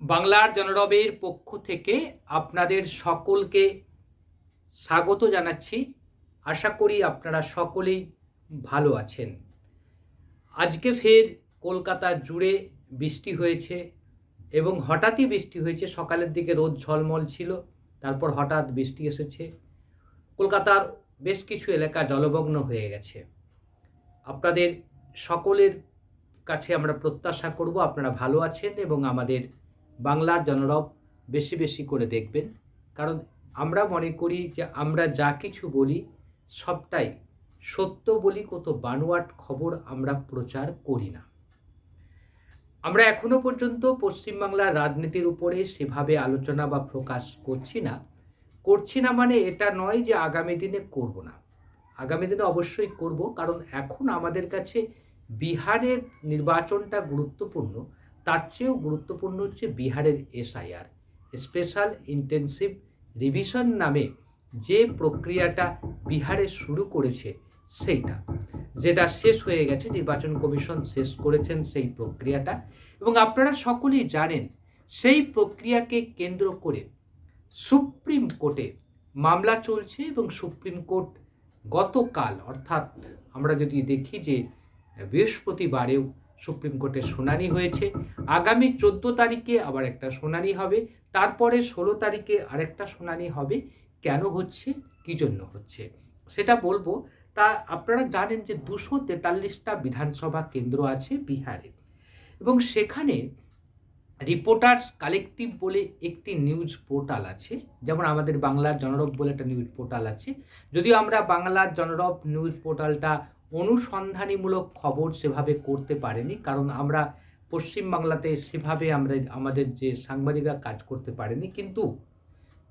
বাংলার জনরবের পক্ষ থেকে আপনাদের সকলকে স্বাগত জানাচ্ছি। আশা করি আপনারা সকলেই ভালো আছেন। আজকে ফের কলকাতা জুড়ে বৃষ্টি হয়েছে এবং হঠাৎই বৃষ্টি হয়েছে। সকালের দিকে রোদ ঝলমল ছিল, তারপর হঠাৎ বৃষ্টি এসেছে। কলকাতার বেশ কিছু এলাকা জলমগ্ন হয়ে গেছে। আপনাদের সকলের কাছে আমরা প্রত্যাশা করব আপনারা ভালো আছেন এবং আমাদের বাংলার জনরব বেশি বেশি করে দেখবেন। কারণ আমরা মনে করি যে আমরা যা কিছু বলি সবটাই সত্য বলি কত বানোয়াট খবর আমরা প্রচার করি না। আমরা এখনও পর্যন্ত পশ্চিমবাংলার রাজনীতির উপরে সেভাবে আলোচনা বা প্রকাশ করছি না। করছি না মানে এটা নয় যে আগামী দিনে করব না। আগামী দিনে অবশ্যই করব, কারণ এখন আমাদের কাছে বিহারের নির্বাচনটা গুরুত্বপূর্ণ। তার চেয়েও গুরুত্বপূর্ণ হচ্ছে বিহারের এসআইআর, স্পেশাল ইন্টেনসিভ রিভিশন নামে যে প্রক্রিয়াটা বিহারে শুরু করেছে সেইটা, যেটা শেষ হয়ে গেছে, নির্বাচন কমিশন শেষ করেছেন সেই প্রক্রিয়াটা। এবং আপনারা সকলেই জানেন, সেই প্রক্রিয়াকে কেন্দ্র করে সুপ্রিম কোর্টে মামলা চলছে এবং সুপ্রিম কোর্ট গতকাল, অর্থাৎ আমরা যদি দেখি যে বৃহস্পতিবারেও সুপ্রিম কোর্টে শুনানি হয়েছে। আগামী চোদ্দ তারিখে আবার একটা শুনানি হবে। তারপরে ষোলো তারিখে আরেকটা শুনানি হবে। কেন হচ্ছে? কী জন্য হচ্ছে? সেটা বলব। তা আপনারা জানেন যে দুশো তেতাল্লিশটা বিধানসভা কেন্দ্র আছে বিহারে। এবং সেখানে রিপোর্টার্স কালেকটিভ বলে একটি নিউজ পোর্টাল আছে। যেমন আমাদের বাংলার জনরব বলে একটা নিউজ পোর্টাল আছে। যদিও আমরা বাংলার জনরব নিউজ পোর্টালটা অনুসন্ধানীমূলক খবর সেভাবে করতে পারেনি, কারণ আমরা পশ্চিমবাংলাতে সেভাবে আমরা, আমাদের যে সাংবাদিকরা কাজ করতে পারেনি। কিন্তু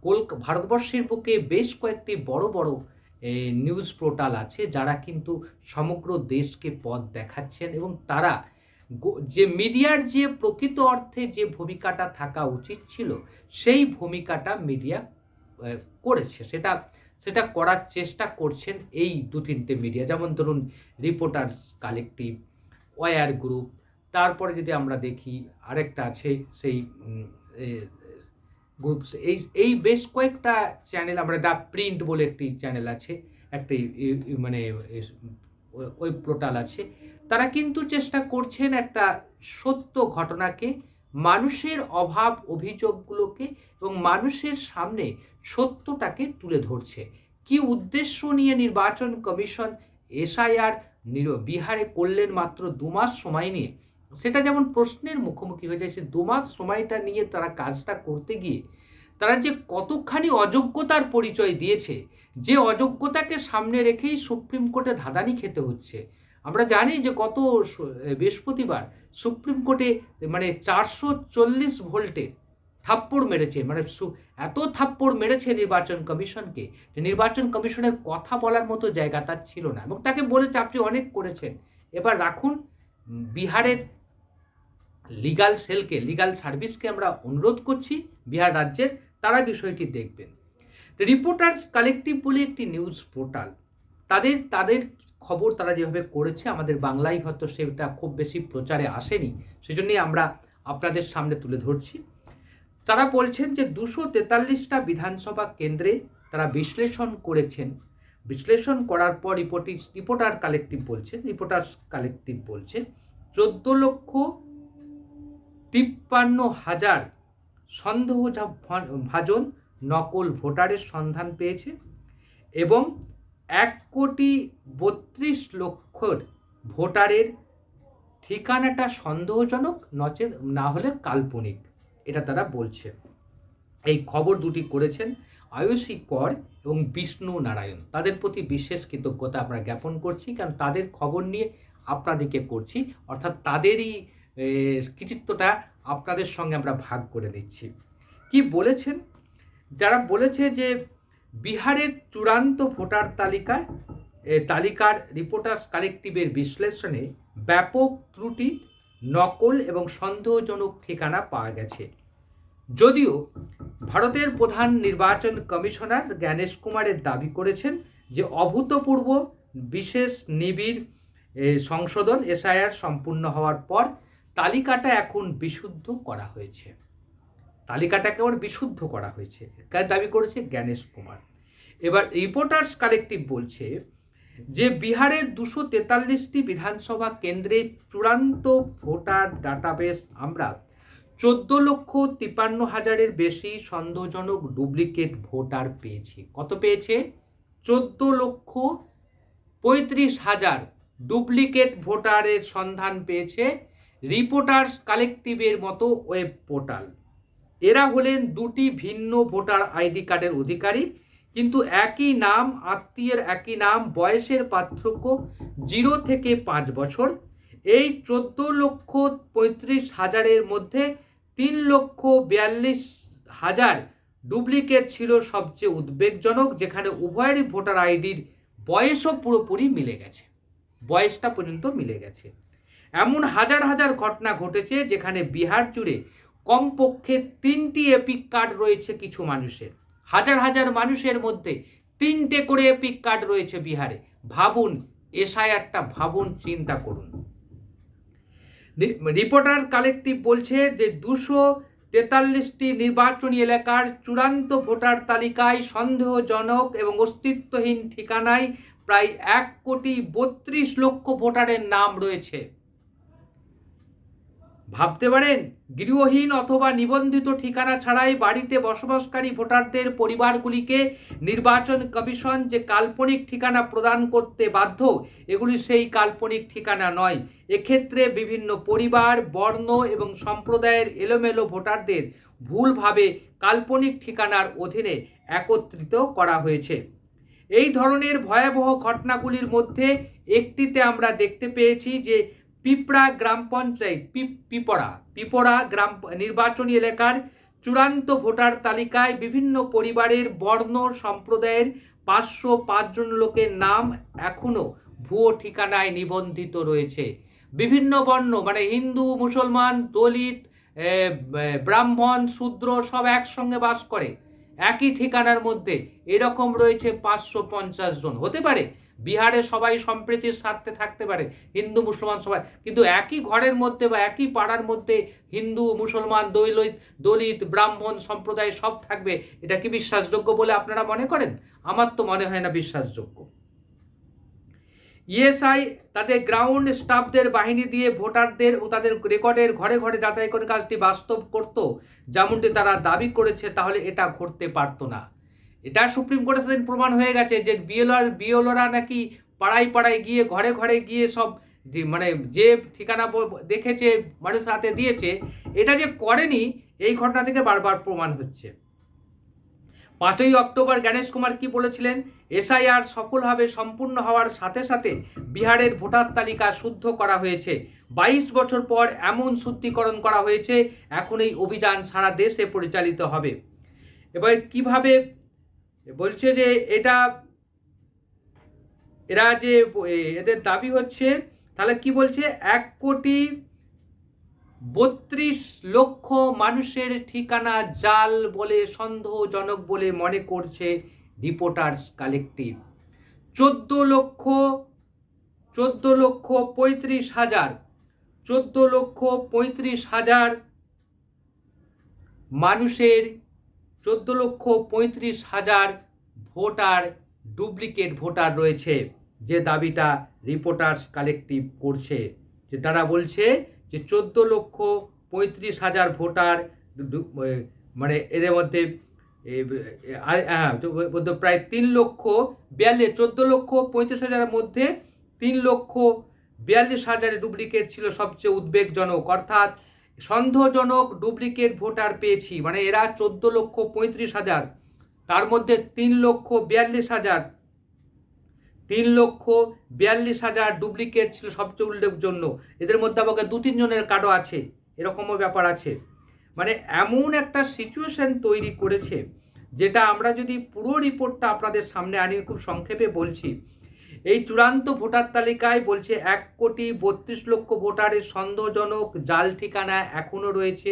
কল ভারতবর্ষের বুকে বেশ কয়েকটি বড় বড় নিউজ পোর্টাল আছে, যারা কিন্তু সমগ্র দেশকে পথ দেখাচ্ছেন এবং তারা যে মিডিয়ার যে প্রকৃত অর্থে যে ভূমিকাটা থাকা উচিত ছিল, সেই ভূমিকাটা মিডিয়া করেছে। সেটা সেটা করার চেষ্টা করছেন এই দু তিনটে মিডিয়া যেমন ধরুন রিপোর্টার্স কালেকটিভ ওয়ার গ্রুপ তারপরে যদি আমরা দেখি আরেকটা আছে সেই গ্রুপ এই এই বেশ কয়েকটা চ্যানেল আমরা দ্য প্রিন্ট বলে একটি চ্যানেল আছে, একটি মানে ওয়েব পোর্টাল আছে। তারা কিন্তু চেষ্টা করছেন একটা সত্য ঘটনাকে, মানুষের অভাব অভিযোগগুলোকে এবং মানুষের সামনে সত্যটাকে তুলে ধরছে। কি উদ্দেশ্য নিয়ে নির্বাচন কমিশন এসআইআর বিহারে করলেন মাত্র দু মাস সময় নিয়ে? সেটা যেমন প্রশ্নের মুখোমুখি হয়ে যায়, সে দু মাস সময়টা নিয়ে তারা কাজটা করতে গিয়ে, তারা যে কতখানি অযোগ্যতার পরিচয় দিয়েছে, যে অযোগ্যতাকে সামনে রেখেই সুপ্রিম কোর্টে ধাঁধানি খেতে হচ্ছে। আমরা জানি যে গত বৃহস্পতিবার সুপ্রিম কোর্টে মানে চারশো চল্লিশ ভোল্টের থাপ্পড় মেরেছে মানে এত থাপ্পড় মেরেছে নির্বাচন কমিশনকে যে নির্বাচন কমিশনের কথা বলার মতো জায়গা তার ছিল না এবং তাকে বলেছে আপনি অনেক করেছেন। এবার রাখুন, বিহারের লিগাল সেলকে লিগাল সার্ভিসকে আমরা অনুরোধ করছি, বিহার রাজ্যের তারা বিষয়টি দেখবেন। রিপোর্টার্স কালেকটিভ বলে একটি নিউজ পোর্টাল তাদের তাদের খবর তারা যেভাবে করেছে, আমাদের বাংলায় হয়তো সেটা খুব বেশি প্রচারে আসেনি, সেজন্যই আমরা আপনাদের সামনে তুলে ধরছি। তারা বলছেন যে দুশো তেতাল্লিশটা বিধানসভা কেন্দ্রে তারা বিশ্লেষণ করেছেন। বিশ্লেষণ করার পর রিপোর্টিং, রিপোর্টার কালেকটিভ বলছেন, রিপোর্টার্স কালেকটিভ বলছে চোদ্দ লক্ষ তিপ্পান্ন হাজার সন্দেহ ভাজন নকল ভোটারের সন্ধান পেয়েছে এবং এক কোটি বত্রিশ লক্ষর ভোটারের ঠিকানাটা সন্দেহজনক, নচে, না হলে কাল্পনিক। এটা তারা বলছে। এই খবর দুটি করেছেন আয়ুষী কর এবং বিষ্ণু নারায়ণ। তাদের প্রতি বিশেষ কৃতজ্ঞতা আমরা জ্ঞাপন করছি, কারণ তাদের খবর নিয়ে আপনাদেরকে করছি, অর্থাৎ তাদেরই কৃতিত্বটা আপনাদের সঙ্গে আমরা ভাগ করে দিচ্ছি কি বলেছেন? যারা বলেছে যে বিহারের চূড়ান্ত ভোটার তালিকায় তালিকার রিপোর্টার্স কালেকটিভের বিশ্লেষণে ব্যাপক ত্রুটি, নকল এবং সন্দেহজনক ঠিকানা পাওয়া গেছে। যদিও ভারতের প্রধান নির্বাচন কমিশনার জ্ঞানেশ কুমারের দাবি করেছেন যে অভূতপূর্ব বিশেষ নিবিড় সংশোধন এসআইআর সম্পূর্ণ হওয়ার পর তালিকাটা এখন বিশুদ্ধ করা হয়েছে। তালিকাটাকে আবার বিশুদ্ধ করা হয়েছে। কার দাবি করেছে? জ্ঞানেশ কুমার। এবার রিপোর্টার্স কালেকটিভ বলছে যে বিহারের দুশো তেতাল্লিশটি বিধানসভা কেন্দ্রে চূড়ান্ত ভোটার ডাটাবেস আমরা চোদ্দ লক্ষ তিপান্ন হাজারের বেশি সন্দেহজনক ডুপ্লিকেট ভোটার পেয়েছি। কত পেয়েছে? চোদ্দ লক্ষ পঁয়ত্রিশ হাজার ডুপ্লিকেট ভোটারের সন্ধান পেয়েছে রিপোর্টার্স কালেকটিভের মতো ওয়েব পোর্টাল। এরা হলেন দুটি ভিন্ন ভোটার আইডি কার্ডের অধিকারী, কিন্তু একই নাম, আত্মীয়ের একই নাম, বয়সের পার্থক্য জিরো থেকে পাঁচ বছর। এই চোদ্দ লক্ষ পঁয়ত্রিশ হাজারের মধ্যে তিন লক্ষ বিয়াল্লিশ হাজার ডুপ্লিকেট ছিল সবচেয়ে উদ্বেগজনক, যেখানে উভয়েরই ভোটার আইডির বয়সও পুরোপুরি মিলে গেছে। বয়সটা পর্যন্ত মিলে গেছে। এমন হাজার হাজার ঘটনা ঘটেছে, যেখানে বিহার জুড়ে কমপক্ষে তিনটি এপিক কার্ড রয়েছে কিছু মানুষের। হাজার হাজার মানুষের মধ্যে তিনটে করে এপিক কার্ড রয়েছে বিহারে। ভাবুন, এসআইআরটা ভাবুন, চিন্তা করুন। রিপোর্টার কালেক্টিভ বলছে যে দুশো তেতাল্লিশটি নির্বাচনী এলাকার চূড়ান্ত ভোটার তালিকায় সন্দেহজনক এবং অস্তিত্বহীন ঠিকানায় প্রায় এক কোটি বত্রিশ লক্ষ ভোটারের নাম রয়েছে। ভাবতে পারেন, গৃহহীন অথবা নিবন্ধিত ঠিকানা ছাড়াই বাড়িতে বসবাসকারী ভোটারদের পরিবারগুলিকে নির্বাচন কমিশন যে কাল্পনিক ঠিকানা প্রদান করতে বাধ্য, এগুলি সেই কাল্পনিক ঠিকানা নয়। এক্ষেত্রে বিভিন্ন পরিবার, বর্ণ এবং সম্প্রদায়ের এলোমেলো ভোটারদের ভুলভাবে কাল্পনিক ঠিকানার অধীনে একত্রিত করা হয়েছে। এই ধরনের ভয়াবহ ঘটনাগুলির মধ্যে একটিতে আমরা দেখতে পেয়েছি যে পিপড়া গ্রাম পঞ্চায়েত, পিপ- পিপড়া পিপড়া গ্রাম নির্বাচনী এলাকার চূড়ান্ত ভোটার তালিকায় বিভিন্ন পরিবারের বর্ণ সম্প্রদায়ের পাঁচশো পাঁচজন লোকের নাম এখনও ভুয়ো ঠিকানায় নিবন্ধিত রয়েছে। বিভিন্ন বর্ণ মানে হিন্দু, মুসলমান, দলিত ব্রাহ্মণ, শূদ্র সব একসঙ্গে বাস করে। একই ঠিকানার মধ্যে এরকম রয়েছে পাঁচশো পঞ্চাশ জন। হতে পারে বিহারে সবাই সম্প্রীতির স্বার্থে থাকতে পারে, হিন্দু মুসলমান সবাই। কিন্তু একই ঘরের মধ্যে বা একই পাড়ার মধ্যে হিন্দু, মুসলমান, দলিত দলিত, ব্রাহ্মণ সম্প্রদায় সব থাকবে, এটা কি বিশ্বাসযোগ্য বলে আপনারা মনে করেন? আমার তো মনে হয় না বিশ্বাসযোগ্য। ইএসআই তাদের গ্রাউন্ড স্টাফদের বাহিনী দিয়ে ভোটারদের ও তাদের রেকর্ডের ঘরে ঘরে যাতায়াত করে কাজটি বাস্তব করত, যেমনটি তারা দাবি করেছে, তাহলে এটা ঘটতে পারতো না। এটা সুপ্রিম কোর্টে সেদিন প্রমাণ হয়ে গেছে যে বিএলআর, বিএলওরা নাকি পাড়ায় পাড়ায় গিয়ে, ঘরে ঘরে গিয়ে সব মানে যে ঠিকানা দেখেছে মানুষের হাতে দিয়েছে, এটা যে করেনি, এই ঘটনা থেকে বারবার প্রমাণ হচ্ছে। পাঁচই অক্টোবর গণেশ কুমার কি বলেছিলেন? এসআইআর সফলভাবে সম্পূর্ণ হওয়ার সাথে সাথে বিহারের ভোটার তালিকা শুদ্ধ করা হয়েছে। বাইশ বছর পর এমন শুদ্ধিকরণ করা হয়েছে, এখন এই অভিযান সারা দেশে পরিচালিত হবে। এবার কীভাবে বলছে যে এটা, এরা যে এদের দাবি হচ্ছে, তাহলে কি বলছে? এক কোটি বত্রিশ লক্ষ মানুষের ঠিকানা জাল বলে, সন্দেহজনক বলে মনে করছে রিপোর্টার্স কালেকটিভ চোদ্দ লক্ষ চোদ্দ লক্ষ পঁয়ত্রিশ হাজার, চোদ্দ লক্ষ পঁয়ত্রিশ হাজার মানুষের চোদ্দ লক্ষ পঁয়ত্রিশ হাজার ভোটার, ডুপ্লিকেট ভোটার রয়েছে। যে দাবিটা রিপোর্টার্স কালেকটিভ করছে, যে তারা বলছে যে চোদ্দ লক্ষ পঁয়ত্রিশ হাজার ভোটার মানে এদের মধ্যে হ্যাঁ প্রায় তিন লক্ষ বিয়াল্লিশ, চোদ্দ লক্ষ পঁয়ত্রিশ হাজারের মধ্যে তিন লক্ষ বিয়াল্লিশ হাজারের ডুপ্লিকেট ছিল সবচেয়ে উদ্বেগজনক। অর্থাৎ সন্দেহজনক ডুপ্লিকেট ভোটার পেয়েছি। মানে এরা চোদ্দ লক্ষ পঁয়ত্রিশ হাজার, তার মধ্যে তিন লক্ষ বিয়াল্লিশ হাজার, তিন লক্ষ বিয়াল্লিশ হাজার ডুপ্লিকেট ছিল সবচেয়ে উল্লেখজন্য এদের মধ্যে আমাকে দু তিনজনের কার্ডও আছে, এরকমও ব্যাপার আছে। মানে এমন একটা সিচুয়েশন তৈরি করেছে, যেটা আমরা যদি পুরো রিপোর্টটা আপনাদের সামনে আনি খুব সংক্ষেপে বলছি এই চূড়ান্ত ভোটার তালিকায় বলছে এক কোটি বত্রিশ লক্ষ ভোটারের সন্দেহজনক জাল ঠিকানা এখনও রয়েছে।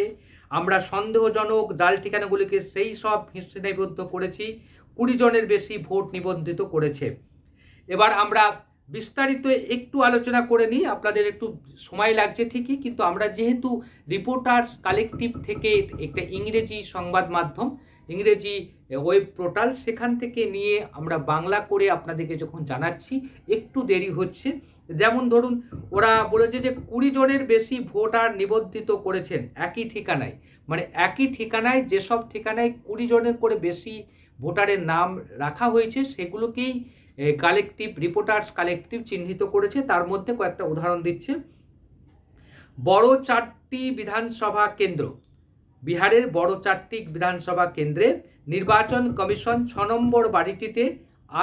আমরা সন্দেহজনক জাল ঠিকানাগুলিকে সেই সব শ্রেণীবদ্ধ করেছি, কুড়ি জনের বেশি ভোট নিবন্ধিত করেছে। এবার আমরা বিস্তারিত একটু আলোচনা করে নিই, আপনাদের একটু সময় লাগছে ঠিকই, কিন্তু আমরা যেহেতু রিপোর্টার্স কালেকটিভ থেকে একটা ইংরেজি সংবাদ মাধ্যম ইংরেজি ওয়েব পোর্টাল সেখান থেকে নিয়ে আমরা বাংলা করে আপনাদেরকে যখন জানাচ্ছি, একটু দেরি হচ্ছে। যেমন ধরুন, ওরা বলেছে যে কুড়ি জনের বেশি ভোটার নিবন্ধিত করেছেন, একই ঠিকানায়। মানে একই ঠিকানায়, যেসব ঠিকানায় কুড়ি জনের করে বেশি ভোটারের নাম রাখা হয়েছে, সেগুলোকেই কালেকটিভ রিপোর্টার্স কালেকটিভ চিহ্নিত করেছে। তার মধ্যে কয়েকটা উদাহরণ দিচ্ছে। বড় চারটি বিধানসভা কেন্দ্র বিহারের বড় চারটি বিধানসভা কেন্দ্রে নির্বাচন কমিশন ছ নম্বর বাড়িটিতে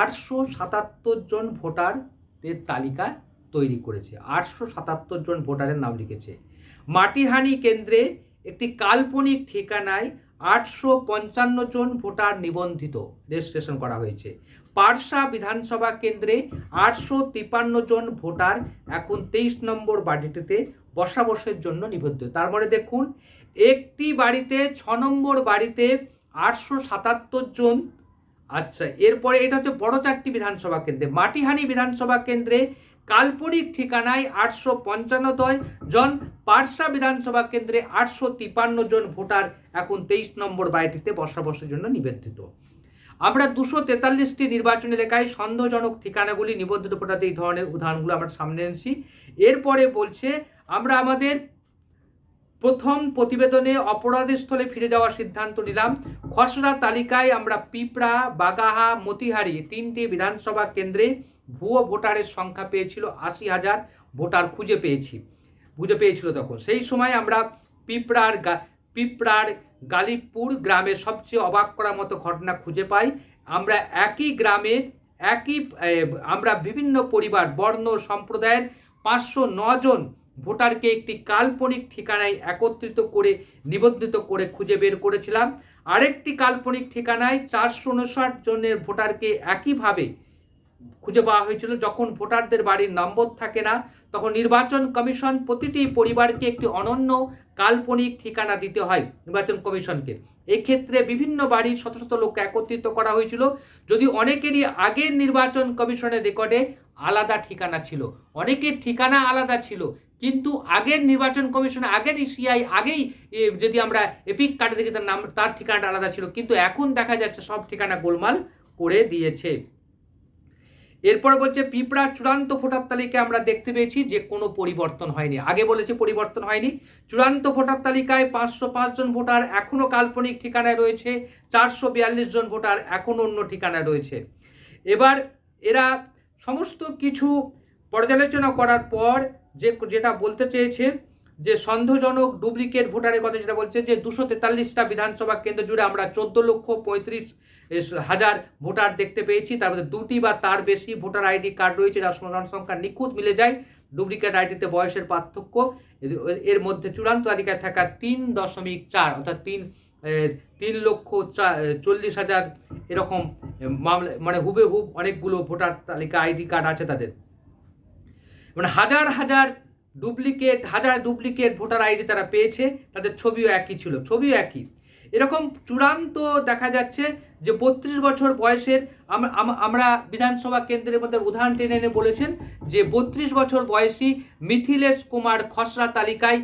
আটশো সাতাত্তর জন ভোটারদের তালিকা তৈরি করেছে। আটশো সাতাত্তর জন ভোটারের নাম লিখেছে। মাটিহানি কেন্দ্রে একটি কাল্পনিক ঠিকানায় আটশো পঞ্চান্ন জন ভোটার নিবন্ধিত রেজিস্ট্রেশন করা হয়েছে। পারসা বিধানসভা কেন্দ্রে আটশো তিপান্ন জন ভোটার এখন তেইশ নম্বর বাড়িটিতে বসাবসের জন্য নিবন্ধিত। তার মানে দেখুন একটি বাড়িতে, ছ নম্বর বাড়িতে আটশো সাতাত্তর জন। আচ্ছা এরপরে এটা হচ্ছে বড় চারটি বিধানসভা কেন্দ্রে। মাটিহানি বিধানসভা কেন্দ্রে কাল্পনিক ঠিকানায় আটশো পঞ্চান্ন জন, পারসা বিধানসভা কেন্দ্রে আটশো তিপান্ন জন ভোটার এখন তেইশ নম্বর বাড়িটিতে বসবাসের জন্য নিবেদিত আমরা দুশো তেতাল্লিশটি নির্বাচন এলাকায় সন্দেহজনক ঠিকানাগুলি নিবন্ধিত ভোটারদের এই ধরনের উদাহরণগুলো আমরা সামনে এনেছি। এরপরে বলছে, আমরা আমাদের প্রথম প্রতিবেদনে অপরাধের স্থলে ফিরে যাওয়ার সিদ্ধান্ত নিলাম। খসড়া তালিকায় আমরা পিঁপড়া, বাগাহা, মতিহারি তিনটি বিধানসভা কেন্দ্রে ভুয়ো ভোটারের সংখ্যা পেয়েছিল আশি হাজার। ভোটার খুঁজে পেয়েছি খুঁজে পেয়েছিল তখন। সেই সময় আমরা পিঁপড়ার পিঁপড়ার গালিবপুর গ্রামে সবচেয়ে অবাক করার মতো ঘটনা খুঁজে পাই। আমরা একই গ্রামে একই আমরা বিভিন্ন পরিবার, বর্ণ, সম্প্রদায়ের পাঁচশো জন ভোটারকে একটি কাল্পনিক ঠিকানায় একত্রিত করে নিবন্ধিত করে খুঁজে বের করেছিলাম। আরেকটি কাল্পনিক ঠিকানায় চারশো উনষাট জনের ভোটারকে একইভাবে খুঁজে পাওয়া হয়েছিল। যখন ভোটারদের বাড়ির নম্বর থাকে না, তখন নির্বাচন কমিশন প্রতিটি পরিবারকে একটি অনন্য কাল্পনিক ঠিকানা দিতে হয় নির্বাচন কমিশনকে। এক্ষেত্রে বিভিন্ন বাড়ির শত শত লোককে একত্রিত করা হয়েছিল। যদি অনেকেরই আগের নির্বাচন কমিশনের রেকর্ডে আলাদা ঠিকানা ছিল, অনেকের ঠিকানা আলাদা ছিল কিন্তু আগের নির্বাচন কমিশন, আগের সিআই আগেই যদি আমরা এপিক কার্ডে দেখি, তার নাম, তার ঠিকানাটা আলাদা ছিল। কিন্তু এখন দেখা যাচ্ছে সব ঠিকানা গোলমাল করে দিয়েছে। এরপর বলছে, পিঁপড়ার চূড়ান্ত ভোটার তালিকায় আমরা দেখতে পেয়েছি যে কোনো পরিবর্তন হয়নি। আগে বলেছে পরিবর্তন হয়নি। চূড়ান্ত ভোটার তালিকায় পাঁচশো পাঁচজন ভোটার এখনও কাল্পনিক ঠিকানায় রয়েছে। চারশো বিয়াল্লিশ জন ভোটার এখনও অন্য ঠিকানায় রয়েছে। এবার এরা সমস্ত কিছু পর্যালোচনা করার পর যে যেটা বলতে চেয়েছে যে সন্দেহজনক ডুপ্লিকেট ভোটারের কথা যেটা বলছে যে দুশো তেতাল্লিশটা বিধানসভা কেন্দ্র জুড়ে আমরা চোদ্দ লক্ষ পঁয়ত্রিশ হাজার ভোটার দেখতে পেয়েছি। তার মধ্যে দুটি বা তার বেশি ভোটার আইডি কার্ড রয়েছে, যার সংখ্যা নিখুঁত মিলে যায়। ডুপ্লিকেট আইডিতে বয়সের পার্থক্য। এর মধ্যে চূড়ান্ত তালিকায় থাকা তিন দশমিক চার অর্থাৎ তিন তিন লক্ষ চল্লিশ হাজার এরকম মামলা মানে হুবে হুব অনেকগুলো ভোটার তালিকা, আইডি কার্ড আছে তাদের। হাজার হাজার ডুপ্লিকেট হাজার ডুপ্লিকেট ভোটার আইডি তারা পেয়েছে, তাদের ছবিও একই ছিল, ছবিও একই। এরকম চূড়ান্ত দেখা যাচ্ছে যে বত্রিশ বছর বয়সের আমরা বিধানসভা কেন্দ্রের মধ্যে উদাহরণ টেনে এনে বলেছেন যে বত্রিশ বছর বয়সী মিথিলেশ কুমার খসড়া তালিকায়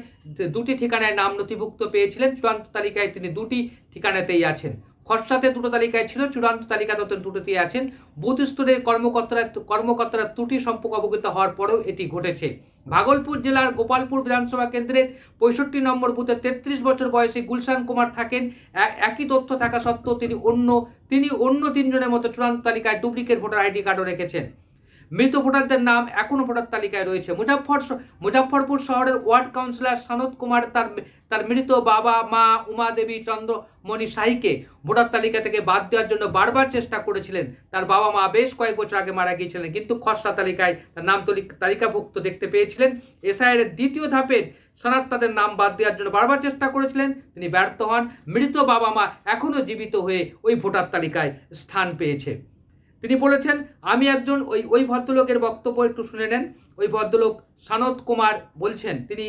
দুটি ঠিকানায় নাম নথিভুক্ত পেয়েছিলেন, চূড়ান্ত তালিকায় তিনি দুটি ঠিকানাতেই আছেন। খসড়াতে দুটো তালিকায় ছিল, চূড়ান্ত তালিকা তালিকাতে দুটোতেই আছেন। বুথ স্তরের কর্মকর্তারা কর্মকর্তারা ত্রুটি সম্পর্কে অবগত হওয়ার পরেও এটি ঘটেছে। ভাগলপুর জেলার গোপালপুর বিধানসভা কেন্দ্রের পঁয়ষট্টি নম্বর বুথে তেত্রিশ বছর বয়সী গুলশান কুমার থাকেন। একই তথ্য থাকা সত্ত্বেও তিনি অন্য তিনি অন্য তিনজনের মতো চূড়ান্ত তালিকায় ডুপ্লিকেট ভোটার আইডি কার্ডও রেখেছেন। মৃত ভোটারদের নাম এখনও ভোটার তালিকায় রয়েছে। মুজাফর মুজাফরপুর শহরের ওয়ার্ড কাউন্সিলর সনদ কুমার তার তার মৃত বাবা, মা উমা দেবী চন্দ্রমণি শাহীকে ভোটার তালিকা থেকে বাদ দেওয়ার জন্য বারবার চেষ্টা করেছিলেন। তার বাবা মা বেশ কয়েক বছর আগে মারা গিয়েছিলেন, কিন্তু খসড়া তালিকায় তার নাম তালিকাভুক্ত দেখতে পেয়েছিলেন। এসআইয়ের দ্বিতীয় ধাপের সনাত তাদের নাম বাদ দেওয়ার জন্য বারবার চেষ্টা করেছিলেন, তিনি ব্যর্থ হন। মৃত বাবা মা এখনও জীবিত হয়ে ওই ভোটার তালিকায় স্থান পেয়েছে। তিনি বলেছেন, আমি একজন ওই ওই ভদ্রলোকের বক্তব্য একটু শুনে নেন। ওই ভদ্রলোক সানত কুমার বলছেন, তিনি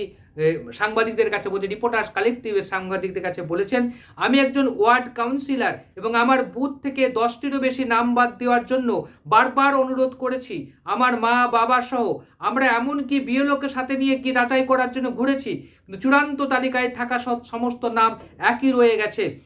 সাংবাদিকদের কাছে বলছে রিপোর্টার্স কালেকটিভের সাংবাদিকদের কাছে বলেছেন, আমি একজন ওয়ার্ড কাউন্সিলর এবং আমার বুথ থেকে দশটিরও বেশি নাম বাদ দেওয়ার জন্য বারবার অনুরোধ করেছি। আমার মা, বাবা সহ আমরা এমনকি বিএলওকে সাথে নিয়ে গিয়ে যাচাই করার জন্য ঘুরেছি। চূড়ান্ত তালিকায় থাকা সব- সমস্ত নাম একই রয়ে গেছে।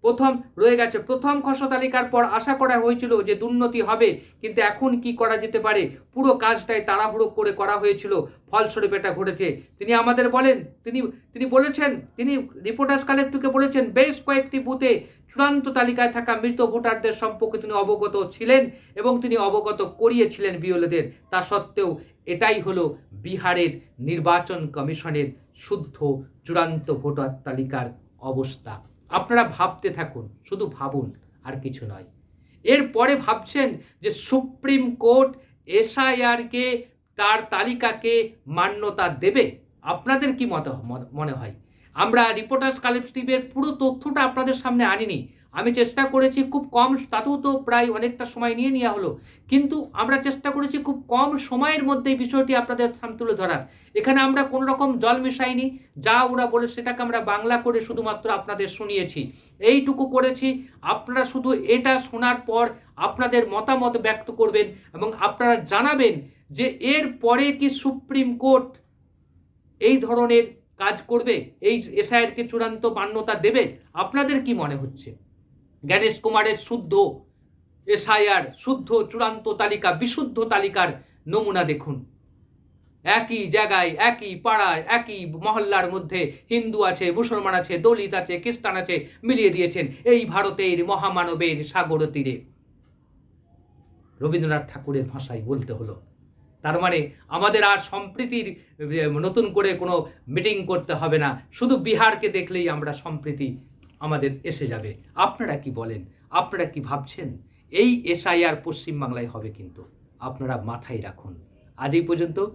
প্রথম রয়ে গেছে, প্রথম খসড়া তালিকার পর আশা করা হয়েছিল যে দুর্নীতি হবে, কিন্তু এখন কি করা যেতে পারে? পুরো কাজটাই তাড়াহুড়ো করে করা হয়েছিল। ফলস্বরূপ এটা ঘটেছে। তিনি আমাদের বলেন, তিনি তিনি বলেছেন, তিনি রিপোর্টার্স কালেক্টিভকে বলেছেন, বেশ কয়েকটি বুথে চূড়ান্ত তালিকায় থাকা মৃত ভোটারদের সম্পর্কে তিনি অবগত ছিলেন এবং তিনি অবগত করিয়েছিলেন বিওলেদের তা সত্ত্বেও এটাই হলো বিহারের নির্বাচন কমিশনের শুদ্ধ, চূড়ান্ত ভোটার তালিকার অবস্থা। আপনারা ভাবতে থাকুন, শুধু ভাবুন, আর কিছু নয়। এরপরে ভাবছেন যে সুপ্রিম কোর্ট এসআইআরকে তার তালিকাকে মান্যতা দেবে? আপনাদের কি মত মনে হয়? আমরা রিপোর্টার্স কালেকটিভের পুরো তথ্যটা আপনাদের সামনে আনিনি। আমি চেষ্টা করেছি খুব কম, তাতেও তো প্রায় অনেকটা সময় নিয়ে নেওয়া হলো। কিন্তু আমরা চেষ্টা করেছি খুব কম সময়ের মধ্যে এই বিষয়টি আপনাদের সামনে তুলে ধরার। এখানে আমরা কোনো রকম জল মেশাইনি। যা ওরা বলে সেটাকে আমরা বাংলা করে শুধুমাত্র আপনাদের শুনিয়েছি। এইটুকু করেছি। আপনারা শুধু এটা শোনার পর আপনাদের মতামত ব্যক্ত করবেন এবং আপনারা জানাবেন যে এর পরে কি সুপ্রিম কোর্ট এই ধরনের কাজ করবে? এই এসআইআরকে চূড়ান্ত মান্যতা দেবে? আপনাদের কি মনে হচ্ছে? জ্ঞানেশ কুমারের শুদ্ধ এসআইআর, শুদ্ধ চূড়ান্ত তালিকা, বিশুদ্ধ তালিকার নমুনা দেখুন। একই জায়গায়, একই পাড়ায়, একই মহল্লার মধ্যে হিন্দু আছে, মুসলমান আছে, দলিত আছে, খ্রিস্টান আছে মিলিয়ে দিয়েছেন এই ভারতের মহামানবের সাগর তীরে। রবীন্দ্রনাথ ঠাকুরের ভাষায় বলতে হলো তার মানে আমাদের আর সম্প্রীতির নতুন করে কোনো মিটিং করতে হবে না। শুধু বিহারকে দেখলেই আমরা সম্প্রীতি আমাদের এসে যাবে। আপনারা কি বলেন? আপনারা কি ভাবছেন? এই এসআইআর পশ্চিমবাংলায় হবে কিন্তু। আপনারা মাথায় রাখুন। আজ এই পর্যন্ত।